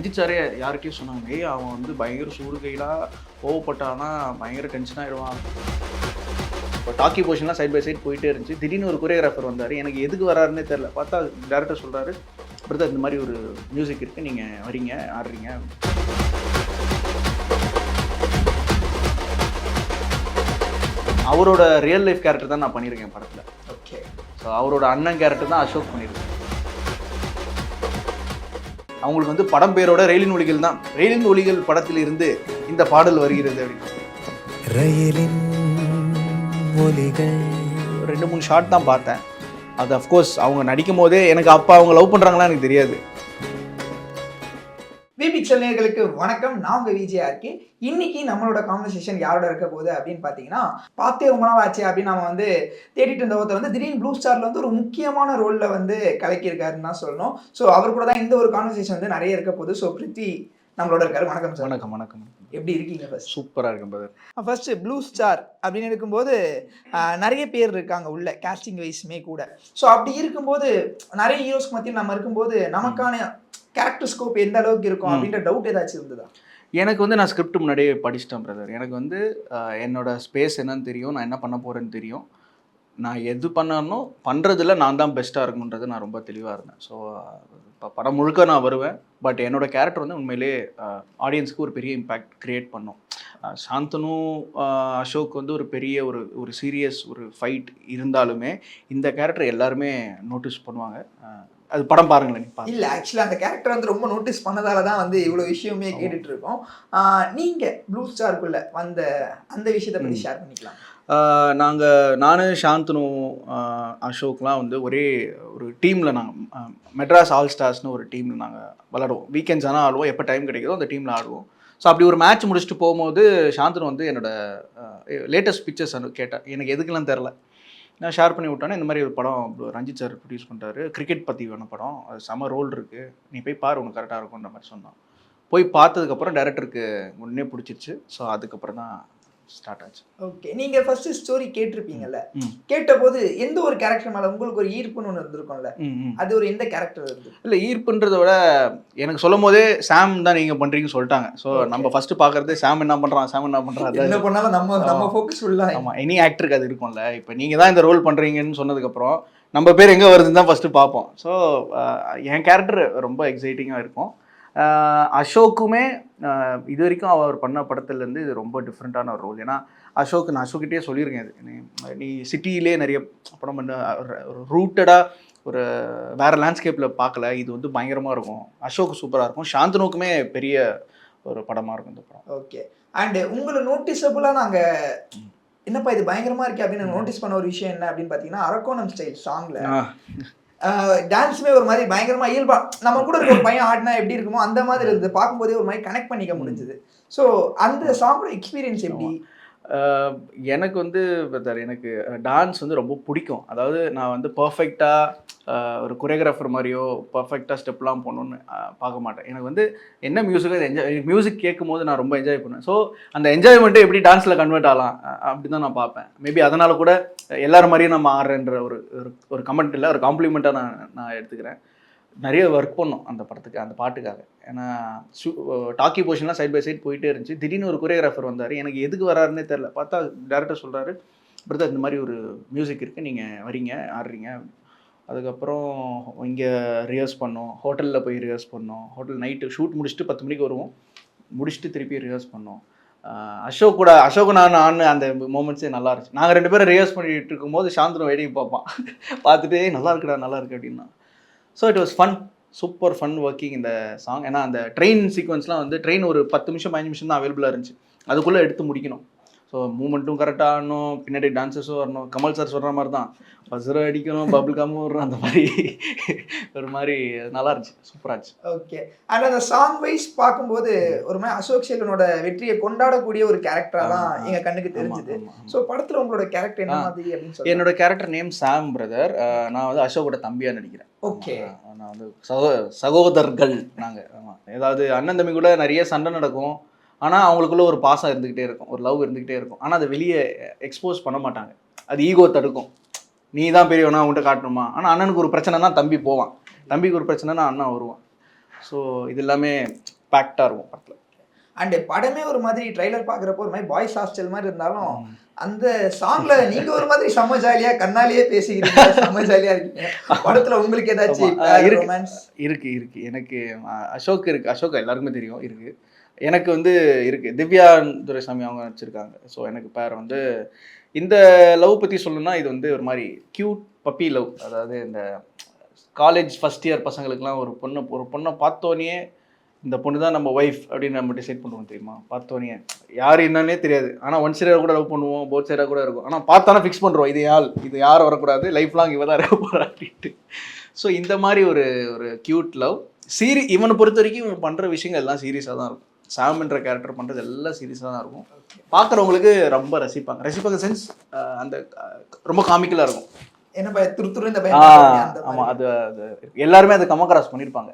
ரஞ்சித் யார்கிட்டயும் சொன்னாங்க. அவன் வந்து பயங்கர சூடு கையிலாக கோவப்பட்டானா பயங்கர டென்ஷன் ஆயிடுவான். இப்போ டாக்கி போர்ஷன்லாம் சைட் பை சைட் போயிட்டே இருந்துச்சு. திடீர்னு ஒரு கொரியோகிராஃபர் வந்தார். எனக்கு எதுக்கு வராருன்னே தெரில பார்த்தா டேரக்டர் சொல்கிறாரு பிரதர் இந்த மாதிரி ஒரு மியூசிக் இருக்குது நீங்கள் வரீங்க ஆடுறீங்க. அவரோட ரியல் லைஃப் கேரக்டர் தான் நான் பண்ணியிருக்கேன் படத்தில். ஓகே ஸோ அவரோட அண்ணன் கேரக்டர் தான் அசோக் பண்ணியிருக்கேன். அவங்களுக்கு வந்து படம் பேரோட ரயிலின் ஒலிகள் தான். ரயிலின் ஒலிகள் படத்தில் இருந்து இந்த பாடல் வருகிறது அப்படின்னு. ரயிலின் ஒலிகள். ரெண்டு மூணு ஷார்ட் தான் பார்த்தேன். அது அஃப்கோர்ஸ் அவங்க நடிக்கும் போதே எனக்கு அப்பா அவங்க லவ் பண்ணுறாங்களா எனக்கு தெரியாது. வி பிக்சல் நேயர்களுக்கு வணக்கம். நான் உங்க விஜய் ஆர்கே. இன்னைக்கு நம்மளோட கான்வர்சேஷன் யாரோட இருக்க போகுது அப்படின்னு பார்த்தீங்கன்னா பார்த்தே ரொம்ப நாள் ஆச்சு அப்படின்னு நம்ம வந்து தேடிட்டு இருந்த ஒருத்தர் வந்து திடீர்னு ப்ளூ ஸ்டார்ல வந்து ஒரு முக்கியமான ரோல்ல வந்து கலக்கியிருக்காருன்னு தான் சொல்லணும். ஸோ அவர் கூட தான் இந்த ஒரு கான்வர்சேஷன் வந்து நிறைய இருக்க போகுது. ஸோ பிரித்தி நம்மளோட இருக்காரு. வணக்கம் சார் வணக்கம் வணக்கம். எப்படி இருக்கீங்க ஃபர்ஸ்ட் சூப்பராக இருக்கும் பிரதர் ஃபர்ஸ்ட் ப்ளூ ஸ்டார் அப்படின்னு இருக்கும்போது நிறைய பேர் இருக்காங்க உள்ள casting வைஸுமே கூட. ஸோ அப்படி இருக்கும்போது நிறைய ஹீரோஸ்க்கு மத்தியில் நம்ம இருக்கும்போது நமக்கான கேரக்டர் ஸ்கோப் எந்த அளவுக்கு இருக்கும். அப்படின்ற டவுட் ஏதாச்சும் இருந்ததா? எனக்கு வந்து நான் ஸ்கிரிப்ட் முன்னாடியே படிச்சிட்டேன் பிரதர் எனக்கு வந்து என்னோட ஸ்பேஸ் என்னன்னு தெரியும் நான் என்ன பண்ண போகிறேன்னு தெரியும். நான் எது பண்ணாலும் பண்ணுறதுல நான் தான் பெஸ்ட்டாக இருக்கணுன்றது நான் ரொம்ப தெளிவாக இருந்தேன். ஸோ இப்போ படம் முழுக்க நான் வருவேன். பட் என்னோட கேரக்டர் வந்து உண்மையிலே ஆடியன்ஸ்க்கு ஒரு பெரிய இம்பேக்ட் க்ரியேட் பண்ணும். சாந்தனு அசோக் வந்து ஒரு பெரிய ஒரு ஒரு சீரியஸ் ஒரு ஃபைட் இருந்தாலுமே இந்த கேரக்டர் எல்லாருமே நோட்டீஸ் பண்ணுவாங்க. அது படம் பாருங்களேன் இல்ல ஆக்சுவலா அந்த கேரக்டர் வந்து ரொம்ப நோட்டீஸ் பண்ணதால தான் வந்து இவ்வளவு விஷயமே கேட்டுட்டு இருக்கோம் ஆஹ், நீங்க ப்ளூ ஸ்டாருக்குள்ள வந்த அந்த விஷயத்தை பத்தி ம். ஷேர் பண்ணிக்கலாம். நாங்கள் நான் சாந்தனு அசோக்லாம் வந்து ஒரே ஒரு டீமில் நாங்கள் மெட்ராஸ் ஆல் ஸ்டார்ஸ்னு ஒரு டீமில் நாங்கள் விளாடுவோம். வீக்கெண்ட்ஸ் ஆனால் ஆடுவோம் எப்போ டைம் கிடைக்குதோ அந்த டீமில் ஆடுவோம். ஸோ அப்படி ஒரு மேட்ச் முடிச்சுட்டு போகும்போது சாந்தனு வந்து என்னோட லேட்டஸ்ட் பிக்சர்ஸ் கேட்டேன் எனக்கு எதுக்கெல்லாம் தெரில நான் ஷேர் பண்ணி விட்டோன்னே இந்த மாதிரி ஒரு படம் ரஞ்சித் சார் ப்ரொடியூஸ் பண்ணுறாரு கிரிக்கெட் பற்றி வேணும் படம். அது செம ரோல் இருக்குது நீ போய் பாரு உனக்கு கரெக்டாக இருக்கும்ன்ற மாதிரி சொன்னான். போய் பார்த்ததுக்கப்புறம் டேரக்டருக்கு உடனே பிடிச்சிருச்சு. ஸோ அதுக்கப்புறம் தான் ஸ்டார்ட் ஆச்சு. ஓகே நீங்க ஃபர்ஸ்ட் ஸ்டோரி கேட்டிருப்பீங்கல்ல. கேட்டபோது எந்த ஒரு கேரக்டர் மேல உங்களுக்கு ஒரு ஈர்ப்புன்னு ஒன்று இருந்திருக்கும்ல? அது ஒரு எந்த கேரக்டர் இருந்து இல்லை ஈர்ப்புன்றதை விட எனக்கு சொல்லும் போதே சாம் தான் நீங்கள் பண்ணுறீங்கன்னு சொல்லிட்டாங்க. ஸோ. நம்ம ஃபர்ஸ்ட் பார்க்கறதே சாம் என்ன பண்ணுறான் சாம் என்ன பண்ணுறான் என்ன பண்ணாலும் நம்ம நம்ம ஃபோக்கஸ் ஃபுல்லா ஆமாம் எனி ஆக்டருக்கு அது இருக்கும்ல. இப்போ நீங்கள் தான் இந்த ரோல் பண்ணுறீங்கன்னு சொன்னதுக்கப்புறம் நம்ம பேர் எங்கே வருதுன்னு தான் ஃபஸ்ட்டு பார்ப்போம். ஸோ என் கேரக்டர் ரொம்ப எக்ஸைட்டிங்காக இருக்கும். அசோக்குமே இது வரைக்கும் அவர் பண்ண படத்துலேருந்து இது ரொம்ப டிஃப்ரெண்ட்டான ஒரு ரோல் ஏன்னா அசோக் நான் அசோக்கிட்டே சொல்லியிருக்கேன் இது நீ- சிட்டியிலே நிறைய படம் பண்ண ரூட்டடாக ஒரு வேற லேண்ட்ஸ்கேப்பில் பார்க்கல. இது வந்து பயங்கரமாக இருக்கும். அசோக் சூப்பராக இருக்கும். சாந்தனுக்குமே பெரிய ஒரு படமாக இருக்கும் இந்த படம். ஓகே அண்ட் உங்களை நோட்டீஸபிளா நாங்க என்னப்பா இது பயங்கரமா இருக்கு அப்படின்னு நோட்டீஸ் பண்ண ஒரு விஷயம் என்ன அப்படின்னு பாத்தீங்கன்னா அரக்கோணம் ஸ்டைல் சாங்ல டான்ஸுமே ஒரு மாதிரி பயங்கரமா இயல்பா. நம்ம கூட ஒரு பையன் ஆடினா எப்படி இருக்குமோ அந்த மாதிரி இருந்தது. பார்க்கும்போதே ஒரு மாதிரி கனெக்ட் பண்ணிக்க முடிஞ்சது. ஸோ அந்த சாங்கோட எக்ஸ்பீரியன்ஸ் எப்படி? எனக்கு வந்து சார் எனக்கு டான்ஸ் வந்து ரொம்ப பிடிக்கும். அதாவது நான் வந்து பர்ஃபெக்டாக ஒரு கொரியோகிராஃபர் மாதிரியோ பர்ஃபெக்டாக ஸ்டெப்லாம் போகணுன்னு பார்க்க மாட்டேன். எனக்கு வந்து என்ன மியூசிக்கோ என்ஜாய் மியூசிக் கேட்கும் போது நான் ரொம்ப என்ஜாய் பண்ணுவேன். ஸோ அந்த என்ஜாய்மெண்ட்டு எப்படி டான்ஸில் கன்வெர்ட் ஆகலாம் அப்படி தான் நான் பார்ப்பேன். மேபி அதனால் கூட எல்லார் மாதிரியும் நம்ம ஆடுறேன்ற ஒரு ஒரு- ஒரு கமெண்ட் இல்லை ஒரு காம்ப்ளிமெண்ட்டாக நான் நான் எடுத்துக்கிறேன். நிறைய ஒர்க் பண்ணோம் அந்த படத்துக்கு அந்த பாட்டுக்காக. ஏன்னா டாக்கி போர்ஷன்லாம் சைட் பை சைட் போயிட்டே இருந்துச்சு. திடீர்னு ஒரு கொரியோகிராஃபர் வந்தார். எனக்கு எதுக்கு வராருன்னே தெரில பார்த்தா டேரக்டர் சொல்கிறாரு பிரதர் இந்த மாதிரி ஒரு மியூசிக் இருக்குது நீங்கள் வரீங்க ஆடுறீங்க. அதுக்கப்புறம் இங்கே ரிஹர்ஸ் பண்ணோம். ஹோட்டலில் போய் ரிஹர்ஸ் பண்ணோம். ஹோட்டல் நைட்டு ஷூட் முடிச்சுட்டு பத்து மணிக்கு வருவோம். முடிச்சுட்டு திருப்பி ரிஹர்ஸ் பண்ணோம். அசோக் கூட அசோக் நான் ஆன அந்த மூமெண்ட்ஸே நல்லா இருந்துச்சு. நாங்கள் ரெண்டு பேரும் ரிஹர்ஸ் பண்ணிட்டு இருக்கும்போது சாந்தனம் வேடிக்கை பார்ப்பான் பார்த்துட்டு நல்லா இருக்குடா நல்லா இருக்கு அப்படின்னா. So it was fun super fun working இந்த சாங் ஏன்னா அந்த ட்ரெயின் சீக்வன்ஸ்லாம் வந்து ட்ரெயின் ஒரு பத்து நிமிஷம் பதினஞ்சு நிமிஷம் தான் அவைலபிளாக இருந்துச்சு. அதுக்குள்ளே எடுத்து முடிக்கணும். ஸோ மூமெண்ட்டும் கரெக்டாக ஆடணும். பின்னாடி டான்சஸும் வரணும். கமல் சார் சொல்கிற மாதிரி தான். பஸ்ஸரை அடிக்கணும் பபிள் காமும் வரணும் அந்த மாதிரி. ஒரு மாதிரி நல்லா இருந்துச்சு. சூப்பராக இருந்துச்சு. ஓகே அண்ட் அந்த சாங் வைஸ் பார்க்கும்போது ஒரு மாதிரி அசோக் செல்வனோட வெற்றியை கொண்டாடக்கூடிய ஒரு கேரக்டரா தான் ஆமா. எங்க கண்ணுக்கு தெரிஞ்சது. ஸோ படத்துல உங்களோட கேரக்டர் என்ன. மாதிரி அப்படின்னு சொல்லி என்னோட கேரக்டர் நேம் சாம் பிரதர் நான் வந்து அசோக்கோட தம்பியாக நடிக்கிறேன். ஓகே. நான் வந்து சகோ சகோதரர்கள் நாங்கள் ஆமாம் ஏதாவது அண்ணன் தம்பி கூட நிறைய சண்டை நடக்கும். ஆனால் அவங்களுக்குள்ள ஒரு பாசம் இருந்துக்கிட்டே இருக்கும். ஒரு லவ் இருந்துக்கிட்டே இருக்கும். ஆனால் அதை வெளியே எக்ஸ்போஸ் பண்ண மாட்டாங்க. அது ஈகோ தடுக்கும். நீ தான் பெரியவனா அவங்கள்ட்ட காட்டணுமா? ஆனால் அண்ணனுக்கு ஒரு பிரச்சனைனா தம்பி போவான். தம்பிக்கு ஒரு பிரச்சனைனா அண்ணன் வருவான். ஸோ இது எல்லாமே பேக்டாக இருக்கும் படத்தில். அண்ட் படமே ஒரு மாதிரி ட்ரைலர் பாக்குறப்போ ஒரு மாதிரி பாய்ஸ் ஹாஸ்டல் மாதிரி இருந்தாலும் அந்த சாங்ல நீங்க ஒரு மாதிரி செம்ம ஜாலியா கண்ணாலேயே பேசிக்கிறீங்க செம்ம ஜாலியா இருக்கீங்க. படத்துல உங்களுக்கு ஏதாச்சும் இருக்கு. இருக்கு இருக்கு. எனக்கு அசோக் இருக்கு. அசோக் எல்லாருக்குமே தெரியும் இருக்கு. எனக்கு வந்து இருக்கு. திவ்யா துரைசாமி அவங்க நடிச்சிருக்காங்க ஸோ எனக்கு பேர் வந்து இந்த லவ் பற்றி சொல்லணும்னா இது வந்து ஒரு மாதிரி க்யூட் பப்பி லவ் அதாவது இந்த காலேஜ் ஃபஸ்ட் இயர் பசங்களுக்குலாம் ஒரு பொண்ணை ஒரு பொண்ணை பார்த்தோன்னே இந்த பொண்ணு தான் நம்ம ஒய்ஃப் அப்படின்னு நம்ம டிசைட் பண்ணுவோம் தெரியுமா? பார்த்தோன்னே யார் என்னன்னே தெரியாது. ஆனால் ஒன் சைடாக கூட லவ் பண்ணுவோம் போத் சைடாக கூட இருக்கும். ஆனால் பார்த்தானா ஃபிக்ஸ் பண்ணுறோம் இது யார்? இது யார் வரக்கூடாது? லைஃப் லாங் இவ தான் இருக்க போகிறா அப்படின்ட்டு. ஸோ இந்த மாதிரி ஒரு ஒரு க்யூட் லவ் சீரி இவனை பொறுத்த வரைக்கும் இவன் பண்ணுற விஷயங்கள் எல்லாம் சீரியஸாக தான் இருக்கும். சாம்ன்ற கேரக்டர் பண்ணுறது எல்லாம் சீரியஸாக தான் இருக்கும். பார்க்குறவங்களுக்கு ரொம்ப ரசிப்பாங்க. ரசிப்பாங்க சென்ஸ் அந்த ரொம்ப காமிக்கலாக இருக்கும். என்ன பய துரு துரு இந்த பயம் ஆமாம் அது அது எல்லாருமே அதை கமக்கராஸ் பண்ணியிருப்பாங்க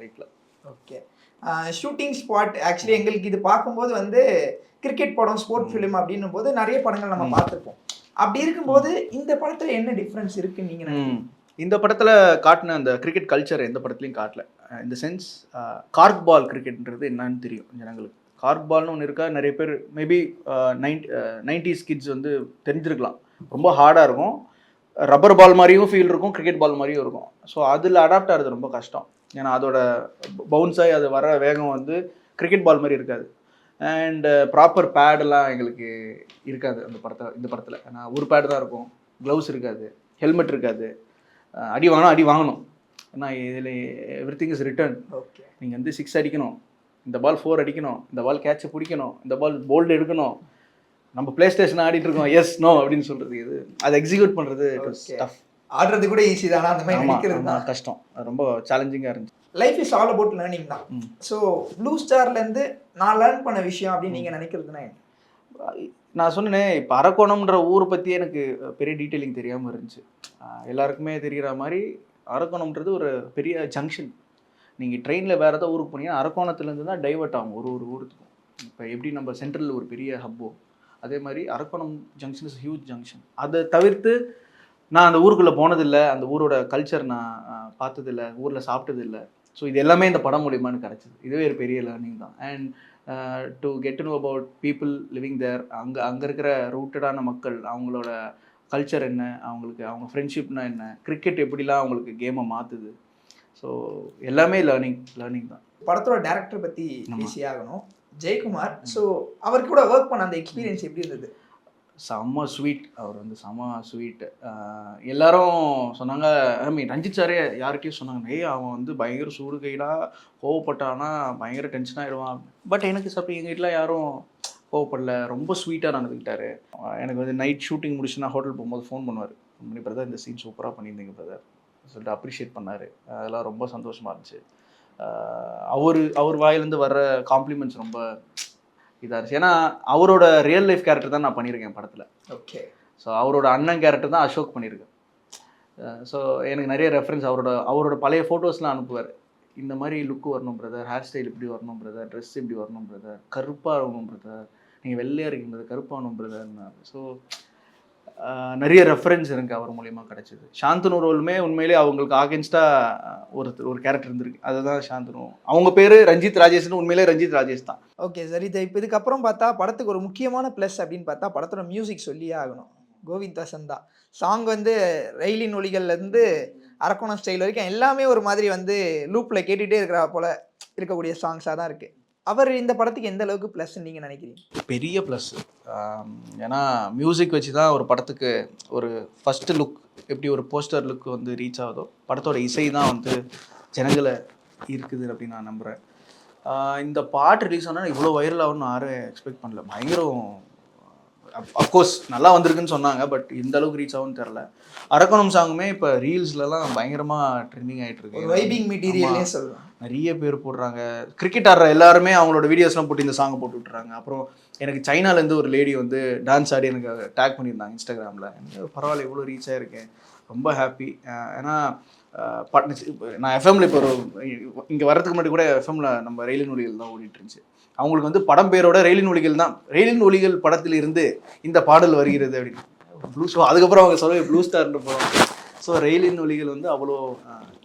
லைஃப்பில் ஓகே ஷூட்டிங் ஸ்பாட் ஆக்சுவலி எங்களுக்கு இது பார்க்கும்போது வந்து கிரிக்கெட் படம் ஸ்போர்ட் ஃபிலிம் அப்படின்னும் போது நிறைய படங்கள் நம்ம. பார்த்துருப்போம். அப்படி இருக்கும்போது இந்த படத்துல என்ன டிஃபரன்ஸ் இருக்குன்னு நீங்க நினைக்கிறீங்க? ம். இந்த படத்தில் காட்டின அந்த கிரிக்கெட் கல்ச்சர் எந்த படத்துலையும் காட்டல. இந்த சென்ஸ் கார்க் பால் கிரிக்கெட்ன்றது என்னன்னு தெரியும் ஜனங்களுக்கு. கார்க் பால்னு ஒன்று இருக்கா நிறைய பேர் மேபி நைன்டி நைன்டிஸ் கிட்ஸ் வந்து தெரிஞ்சிருக்கலாம். ரொம்ப ஹார்டாக இருக்கும். ரப்பர் பால் மாதிரியும் ஃபீல் இருக்கும் கிரிக்கெட் பால் மாதிரியும் இருக்கும். ஸோ அதில் அடாப்ட் ஆகிறது ரொம்ப கஷ்டம். ஏன்னா அதோட பவுன்ஸ் ஆகி அது வர வேகம் வந்து கிரிக்கெட் பால் மாதிரி இருக்காது. அண்ட் ப்ராப்பர் பேடெல்லாம் எங்களுக்கு இருக்காது அந்த படத்தில் இந்த படத்தில். ஏன்னா ஒரு பேட் தான் இருக்கும். க்ளவுஸ் இருக்காது. ஹெல்மெட் இருக்காது. அடி வாங்கினா அடி வாங்கணும். ஏன்னா இதில் everything is return okay நீங்கள் வந்து சிக்ஸ் அடிக்கணும். இந்த பால் ஃபோர் அடிக்கணும். இந்த பால் கேட்சை பிடிக்கணும். இந்த பால் போல்டு எடுக்கணும். நம்ம பிளே ஸ்டேஷன் ஆடிட்டு இருக்கோம். எஸ் நோ அப்படின்னு சொல்கிறது இது. அதை எக்ஸிக்யூட் பண்ணுறது. டஃப் ஆடுறது கூட ஈஸி தானா? அந்த மாதிரி நினைக்கிறது தான். கஷ்டம். ரொம்ப சேலஞ்சிங்காக இருந்துச்சு. Life is all about learning தான். ஸோ ப்ளூ ஸ்டார்ல இருந்து நான் லேர்ன் பண்ண விஷயம் அப்படின்னு நீங்க நினைக்கிறதுனா என்ன? நான் சொன்னேனே இப்போ அரக்கோணம்ன்ற ஊரை பற்றி எனக்கு பெரிய டீட்டெயிலிங் தெரியாமல் இருந்துச்சு. எல்லாருக்குமே தெரிகிற மாதிரி அரக்கோணம்ன்றது ஒரு பெரிய ஜங்ஷன் நீங்கள் ட்ரெயினில் வேறு ஏதாவது ஊருக்கு போனீங்கன்னா அரக்கோணத்துலேருந்து தான் டைவர்ட் ஆகும் ஒரு ஒரு ஊருக்கும். இப்போ எப்படி நம்ம சென்ட்ரல் ஒரு பெரிய ஹப்போ அதே மாதிரி Arakkonam junction is huge junction அதை தவிர்த்து நான் அந்த ஊருக்குள்ளே போனதில்லை. அந்த ஊரோட கல்ச்சர் நான் பார்த்ததில்ல. ஊரில் சாப்பிட்டதில்ல. ஸோ இது எல்லாமே இந்த படம் மூலியமா எனக்கு கிடச்சிது. இதுவே ஒரு பெரிய லேர்னிங் தான். And to get to know about people living there அங்கே அங்கே இருக்கிற ரூட்டடான மக்கள் அவங்களோட கல்ச்சர் என்ன? அவங்களுக்கு அவங்க ஃப்ரெண்ட்ஷிப்னா என்ன? கிரிக்கெட் எப்படிலாம் அவங்களுக்கு கேமை மாற்றுது ஸோ எல்லாமே லேர்னிங் லேர்னிங் தான். படத்தோட டேரக்டர் பத்தி ஆமா. பேசியே ஆகணும். ஜெயக்குமார் ஸோ அவர் கூட ஒர்க் பண்ண அந்த எக்ஸ்பீரியன்ஸ் எப்படி இருந்தது? செம்ம ஸ்வீட் அவர் வந்து செம்ம ஸ்வீட் எல்லாரும் சொன்னாங்க ஐ மீன் ரஞ்சித் சாரே யார்கிட்டயும் சொன்னாங்க ஏய் அவன் வந்து பயங்கர சூடு கைடாக கோவப்பட்டானா பயங்கர டென்ஷன் ஆகிடுவான் பட் எனக்கு சப்ப எங்கள் வீட்டில் யாரும் கோவப்படல. ரொம்ப ஸ்வீட்டாக நடந்துக்கிட்டாரு எனக்கு வந்து நைட் ஷூட்டிங் முடிச்சு நான் ஹோட்டல் போகும்போது ஃபோன் பண்ணுவார். பண்ணி பிரதர் இந்த சீன் சூப்பராக பண்ணியிருந்தீங்க பிரதர் சொல்லிட்டு அப்ரிஷியேட் பண்ணார். அதெல்லாம் ரொம்ப சந்தோஷமாக இருந்துச்சு. அவர் அவர் வாயிலேருந்து வர்ற காம்ப்ளிமெண்ட்ஸ் ரொம்ப இதாக இருந்துச்சு. ஏன்னா அவரோட ரியல் லைஃப் கேரக்டர் தான் நான் பண்ணியிருக்கேன் படத்தில். ஓகே ஸோ அவரோட அண்ணன் கேரக்டர் தான் அசோக் பண்ணியிருக்கேன். ஸோ எனக்கு நிறைய ரெஃபரன்ஸ் அவரோட அவரோட பழைய ஃபோட்டோஸ்லாம் அனுப்புவார். இந்த மாதிரி லுக்கு வரணும் பிரதர் ஹேர் ஸ்டைல் இப்படி வரணும் பிரதர் ட்ரெஸ் இப்படி வரணும் பிரதர் கருப்பாக இருக்கணும் பிரதர் நீங்கள் வெள்ளையாக இருக்கீங்க brother, கருப்பாகணும் பிரதர்னாரு ஸோ நிறைய ரெஃபரன்ஸ் எனக்கு அவர் மூலியமாக கிடச்சிது. சாந்தனு ரோலுமே உண்மையிலே அவங்களுக்கு ஆகென்ஸ்டாக ஒருத்தர் ஒரு கேரக்டர் இருந்திருக்கு. அதுதான் சாந்தனு. அவங்க பேர் ரஞ்சித் ராஜேஷ்னு உண்மையிலே ரஞ்சித் ராஜேஷ் தான். ஓகே சரி இது இப்போ இதுக்கப்புறம் பார்த்தா படத்துக்கு ஒரு முக்கியமான ப்ளஸ் அப்படின்னு பார்த்தா படத்தோட மியூசிக் சொல்லியே ஆகணும். கோவிந்தாசன் தான். சாங் வந்து ரயிலின் ஒளிகள்லேருந்து அரக்கோணம் ஸ்டைல் வரைக்கும் எல்லாமே ஒரு மாதிரி வந்து லூப்பில் கேட்டுகிட்டே இருக்கிற போல் இருக்கக்கூடிய சாங்ஸாக தான் இருக்குது அவர் இந்த படத்துக்கு எந்த அளவுக்கு ப்ளஸ் நீங்கள் நினைக்கிறீங்க? பெரிய ப்ளஸ் ஏன்னா மியூசிக் வச்சு தான் ஒரு படத்துக்கு ஒரு ஃபஸ்ட்டு லுக் எப்படி ஒரு போஸ்டர் லுக் வந்து ரீச் ஆகுதோ படத்தோட இசை தான் வந்து ஜனங்களை இருக்குது அப்படின்னு நான் நம்புகிறேன் இந்த பாட்டு ரிலீஸ் ஆனால் இவ்வளோ வைரல் ஆகும்னு யாரும் எக்ஸ்பெக்ட் பண்ணல. பயங்கரம் அஃப்கோர்ஸ் நல்லா வந்திருக்குன்னு சொன்னாங்க பட் இந்த அளவுக்கு ரீச் ஆகும்னு தெரில அரக்கோணம் சாங்குமே இப்போ ரீல்ஸ்லலாம் பயங்கரமாக ட்ரெண்டிங் ஆகிட்டு இருக்கு வைபிங் மெட்டீரியல்னே. சொல்லலாம் நிறைய பேர் போடுறாங்க. கிரிக்கெட் ஆடுற எல்லாருமே அவங்களோட வீடியோஸ்லாம் போட்டு இந்த சாங்கை போட்டு விட்டுறாங்க. அப்புறம் எனக்கு சைனாலேருந்து ஒரு லேடி வந்து டான்ஸ் ஆடி எனக்கு டேக் பண்ணியிருந்தாங்க இன்ஸ்டாகிராமில் பரவாயில்ல இவ்வளோ ரீச் ஆயிருக்கேன். ரொம்ப ஹாப்பி ஏன்னா அஹ், நான் எஃப்எம்ல இப்போ ஒரு இங்கே வரதுக்கு முன்னாடி கூட எஃப்எம்ல நம்ம ரயிலின் ஒலிகள் தான் ஓடிட்டு இருந்துச்சு. அவங்களுக்கு வந்து படம் பேரோட ரயிலின் ஒலிகள் தான் ரயிலின் ஒலிகள் படத்தில் இருந்து இந்த பாடல் வருகிறது அப்படின்னு. ப்ளூ ஸோ அதுக்கப்புறம் அவங்க சொல்லவே ப்ளூ ஸ்டார்னு போகிறோம் ஸோ ரயிலின் ஒலிகள் வந்து அவ்வளோ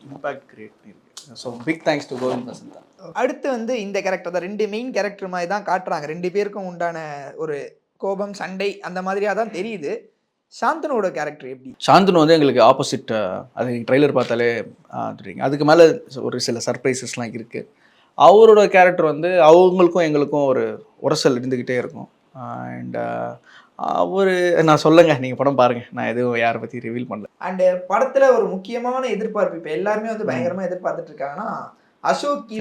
இம்பாக்ட் கிரியேட் பண்ணியிருக்கு. So big thanks to Govind Vasantha அடுத்து வந்து இந்த கேரக்டர் தான் ரெண்டு மெயின் கேரக்டர் மாதிரி தான் காட்டுறாங்க. ரெண்டு பேருக்கும் உண்டான ஒரு கோபம் சண்டை அந்த மாதிரியாக தான் தெரியுது. சாந்தனோட கேரக்டர் எப்படி? சாந்தனு வந்து எங்களுக்கு ஆப்போசிட் அது ட்ரெய்லர் பார்த்தாலே தெரியுங்க அதுக்கு மேலே ஒரு சில சர்ப்ரைசஸ்லாம் இருக்குது அவரோட கேரக்டர் வந்து அவங்களுக்கும் எங்களுக்கும் ஒரு உரசல் இருந்துக்கிட்டே இருக்கும். அண்ட் அவர் நான் சொல்லுங்க நீங்கள் படம் பாருங்கள் நான் எதுவும் யாரை பற்றி ரிவீல் பண்ணல. அண்ட் படத்துல ஒரு முக்கியமான எதிர்பார்ப்பு இப்போ எல்லாருமே வந்து பயங்கரமா எதிர்பார்த்துட்டு இருக்காங்கன்னா அசோக்.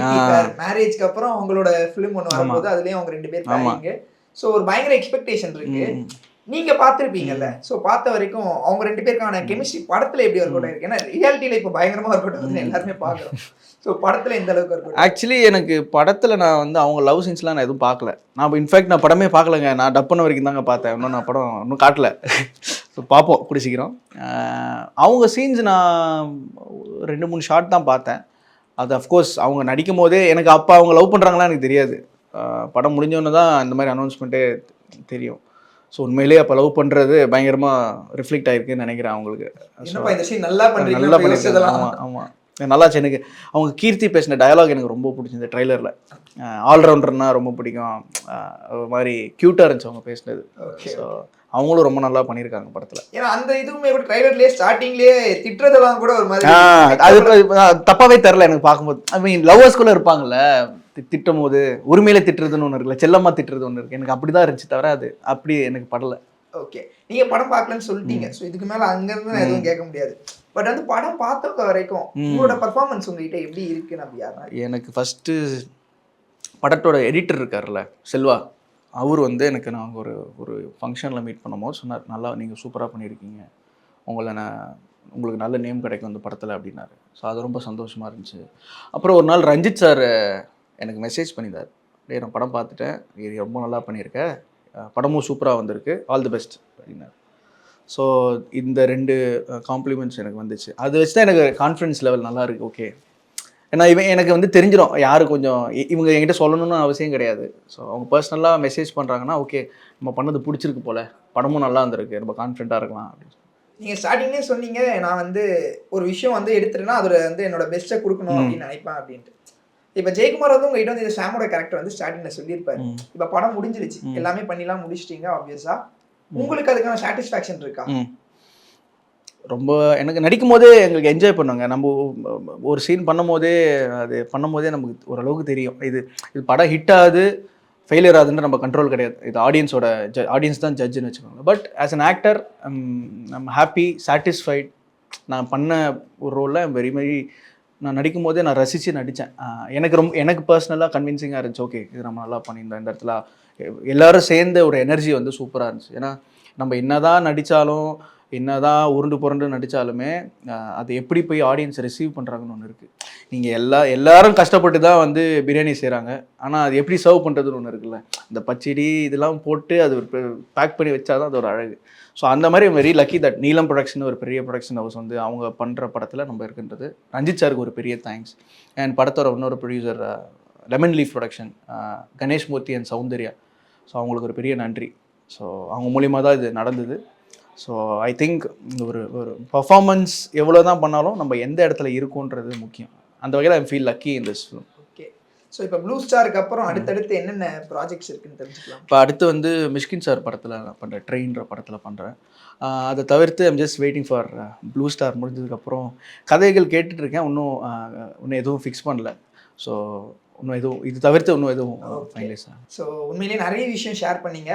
மேரேஜ்க்கு அப்புறம் அவங்களோட ஃபிலிம் ஒன்று வரும்போது அதுலயும் அவங்க ரெண்டு பேர். பாருங்க ஸோ ஒரு பயங்கர எக்ஸ்பெக்டேஷன் இருக்கு. ம். நீங்க பார்த்திருப்பீங்கல்ல. ஸோ பார்த்த வரைக்கும் அவங்க ரெண்டு பேருக்கான கெமிஸ்ட்ரி படத்துல எப்படி ஒர்க் அவுட் ஆயிருக்கு? ஏன்னா ரியாலிட்டியில இப்போ பயங்கரமா ஒர்க் அவுட் ஆகுதுன்னு எல்லாருமே பார்க்குறோம். ஸோ படத்துல எந்த அளவுக்கு அவுட் ஆக்சுவலி எனக்கு படத்தில் நான் வந்து அவங்க லவ் சீன்ஸ்லாம் நான் எதுவும் பார்க்கல. நான் இன்ஃபேக்ட் நான் படமே பார்க்கலங்க. நான் டப் பண்ண வரைக்கும் தாங்க பார்த்தேன். இன்னும் நான் படம் இன்னும் காட்டல. ஸோ பார்ப்போம். கூடி சீக்கிரம். அவங்க சீன்ஸ் நான் ரெண்டு மூணு ஷார்ட் தான் பார்த்தேன். அது அஃப்கோர்ஸ் அவங்க நடிக்கும் போதே எனக்கு அப்போ அவங்க லவ் பண்ணுறாங்களா எனக்கு தெரியாது. படம் முடிஞ்சோன்னு தான் இந்த மாதிரி அனௌன்ஸ்மெண்ட்டே தெரியும். ஸோ உண்மையிலேயே அப்போ லவ் பண்ணுறது பயங்கரமாக ரிஃப்ளெக்ட் ஆயிருக்குன்னு நினைக்கிறேன் அவங்களுக்கு. நல்லா யோசிச்சதெல்லாம். ஆமாம் ஆமாம் நல்லா இருந்துச்சு எனக்கு. அவங்க கீர்த்தி பேசின டயலாக் எனக்கு ரொம்ப பிடிச்சிருந்தது ட்ரைலரில் ஆல்ரவுண்டர்னா ரொம்ப பிடிக்கும். ஒரு மாதிரி க்யூட்டாக இருந்துச்சு அவங்க பேசினது. ஸோ அவங்களும் ரொம்ப நல்லா பண்ணியிருக்காங்க படத்தில். ஏன்னா அந்த இதுவுமே கூட ட்ரைலர்லயே ஸ்டார்டிங்லயே திட்டுறதெல்லாம் கூட ஒரு மாதிரி அது தப்பாவே தெரில எனக்கு பார்க்கும்போது. ஐ மீன் லவ்வர்ஸ்குள்ளே இருப்பாங்கல்ல. திட்டும் போது உரிமையில திட்டுறதுன்னு ஒன்று இருக்குல்ல செல்லம்மா திட்டுறது ஒன்று இருக்கு. எனக்கு அப்படி தான் இருந்துச்சு தவிர அது அப்படி எனக்கு படலை. ஓகே. நீங்க படம் பார்க்கலன்னு சொல்லிட்டீங்க. ஸோ இதுக்கு மேல அங்க இருந்து நான் எதுவும் கேட்க முடியாது. பட் வந்து படம் பார்த்தவங்க வரைக்கும். உங்களோட பர்ஃபார்மன்ஸ் உங்ககிட்ட எப்படி இருக்கு நம்ம யாரா எனக்கு ஃபஸ்ட்டு படத்தோட எடிட்டர் இருக்கார்ல செல்வா. அவர் வந்து எனக்கு நான் ஒரு ஒரு ஃபங்க்ஷனில் மீட் பண்ணும்போது சொன்னார் நல்லா நீங்கள் சூப்பராக பண்ணியிருக்கீங்க. உங்களை நான் உங்களுக்கு நல்ல நேம் கிடைக்கும் இந்த படத்தில் அப்படின்னாரு. ஸோ அது ரொம்ப சந்தோஷமாக இருந்துச்சு. அப்புறம் ஒரு நாள் ரஞ்சித் சார் எனக்கு மெசேஜ் பண்ணியிருந்தார். டேய் நான் படம் பார்த்துட்டேன். இது ரொம்ப நல்லா பண்ணியிருக்க. படமும் சூப்பராக வந்திருக்கு. ஆல் தி பெஸ்ட் அப்படின்னாரு. ஸோ இந்த ரெண்டு காம்ப்ளிமெண்ட்ஸ் எனக்கு வந்துச்சு. அது வச்சு தான் எனக்கு கான்ஃபிடன்ஸ் லெவல் நல்லா இருக்கு. ஓகே ஏன்னா இவன் எனக்கு வந்து தெரிஞ்சிடும் யாரு கொஞ்சம் இவங்க என்கிட்ட சொல்லணும்னு அவசியம் கிடையாது. ஸோ அவங்க பர்சனலாக மெசேஜ் பண்ணுறாங்கன்னா ஓகே நம்ம பண்ணது பிடிச்சிருக்கு போல. படமும் நல்லா இருந்திருக்கு ரொம்ப கான்ஃபிடண்ட்டாக இருக்கலாம் அப்படின்னு சொல்லி. நீங்க ஸ்டார்டிங்லேயே சொன்னீங்க நான் வந்து ஒரு விஷயம் வந்து எடுத்துட்டேன்னா அதுல வந்து என்னோட பெஸ்ட்டை கொடுக்கணும். அப்படின்னு நினைப்பேன் அப்படின்ட்டு. இப்போ ஜெயக்குமார் வந்து உங்ககிட்ட வந்து இந்த சாமோட கேரக்டர் வந்து ஸ்டார்டிங்ல சொல்லியிருப்பாரு. இப்போ படம் முடிஞ்சிருச்சு. எல்லாமே பண்ணிலாம் முடிச்சிட்டீங்க ஆப்வியஸா உங்களுக்கு அதுக்கான சாட்டிஸ்ஃபேக்ஷன் இருக்கா? ரொம்ப எனக்கு நடிக்கும் போதே எங்களுக்கு என்ஜாய் பண்ணுவாங்க. நம்ம ஒரு சீன் பண்ணும் போதே அது பண்ணும் போதே நமக்கு ஓரளவுக்கு தெரியும். இது இது படம் ஹிட் ஆகுது ஃபெயிலியர் ஆகுதுன்ற நம்ம கண்ட்ரோல் கிடையாது. இது ஆடியன்ஸோட ஜ ஆடியன்ஸ் தான் ஜட்ஜுன்னு வச்சுக்கோங்க. பட் ஆஸ் அன் ஆக்டர் நம்ம ஹாப்பி சாட்டிஸ்ஃபைட் நான் பண்ண ஒரு ரோலில் வெரி வெரி நான் நடிக்கும் போதே நான் ரசித்து நடித்தேன் எனக்கு ரொம்ப எனக்கு பர்சனலாக கன்வின்சிங்காக இருந்துச்சு. ஓகே இது நம்ம நல்லா பண்ணியிருந்தோம் இந்த இடத்துல எல்லாரும் சேர்ந்த ஒரு எனர்ஜி வந்து சூப்பராக இருந்துச்சு. ஏன்னா நம்ம என்னதான் நடித்தாலும் என்னதான் உருண்டு புரண்டு நடித்தாலுமே அது எப்படி போய் ஆடியன்ஸ் ரிசீவ் பண்ணுறாங்கன்னு ஒன்று இருக்குது நீங்கள் எல்லா எல்லாரும் கஷ்டப்பட்டு தான் வந்து பிரியாணி செய்கிறாங்க ஆனால் அது எப்படி சர்வ் பண்ணுறதுன்னு ஒன்று இருக்குல்ல. இந்த பச்சடி இதெல்லாம் போட்டு அது ஒரு பேக் பண்ணி வச்சாதான் அது ஒரு அழகு. ஸோ அந்த மாதிரி very lucky that Neelam production ஒரு பெரிய ப்ரொடக்ஷன் ஹவுஸ் வந்து அவங்க பண்ணுற படத்தில் நம்ம இருக்கின்றது. ரஞ்சித் சாருக்கு ஒரு பெரிய தேங்க்ஸ் அண்ட் படத்தோட இன்னொரு producer lemon leaf production Ganesh Murthy and Soundarya. So அவங்களுக்கு ஒரு பெரிய நன்றி. ஸோ அவங்க மூலியமாக தான் இது நடந்தது. ஸோ ஐ திங்க் ஒரு ஒரு பர்ஃபார்மன்ஸ் எவ்வளோ தான் பண்ணாலும் நம்ம எந்த இடத்துல இருக்கோன்றது முக்கியம். அந்த வகையில் I feel lucky in this film okay so இப்போ ப்ளூ ஸ்டாருக்கு அப்புறம் அடுத்தடுத்து என்னென்ன ப்ராஜெக்ட்ஸ் இருக்குன்னு தெரிஞ்சுக்கலாம். இப்போ அடுத்து வந்து மிஷ்கின் சார் படத்தில் நான் பண்ணுறேன் ட்ரெயின்ற படத்தில் பண்ணுறேன் அதை தவிர்த்து I'm just waiting for blue star முடிஞ்சதுக்கப்புறம் கதைகள் கேட்டுட்டு இருக்கேன். இன்னும் இன்னும் எதுவும் ஃபிக்ஸ் பண்ணல. ஸோ இன்னும் எதுவும் இது தவிர்த்து இன்னும் எதுவும். ஃபைனலைஸ் ஸோ உண்மையிலேயே நிறைய விஷயம் ஷேர் பண்ணீங்க.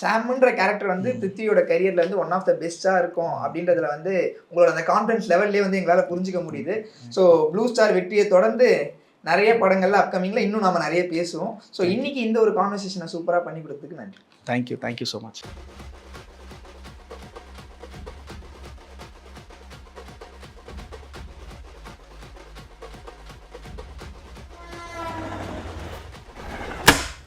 சாம்ன்ற கேரக்டர் வந்து பிருத்தியோட கரியரில் வந்து ஒன் ஆஃப் த பெஸ்ட்டாக இருக்கும் அப்படின்றதுல வந்து உங்களோட அந்த கான்ஃபிடன்ஸ் லெவல்லே வந்து எங்களால் புரிஞ்சுக்க முடியுது. ஸோ ப்ளூ ஸ்டார் வெற்றியை தொடர்ந்து நிறைய படங்கள்ல அப்கமிங்கில் இன்னும் நம்ம நிறைய பேசுவோம். ஸோ இன்னைக்கு இந்த ஒரு கான்வர்சேஷனை சூப்பராக பண்ணி கொடுத்ததுக்கு நன்றி. Thank you thank you so much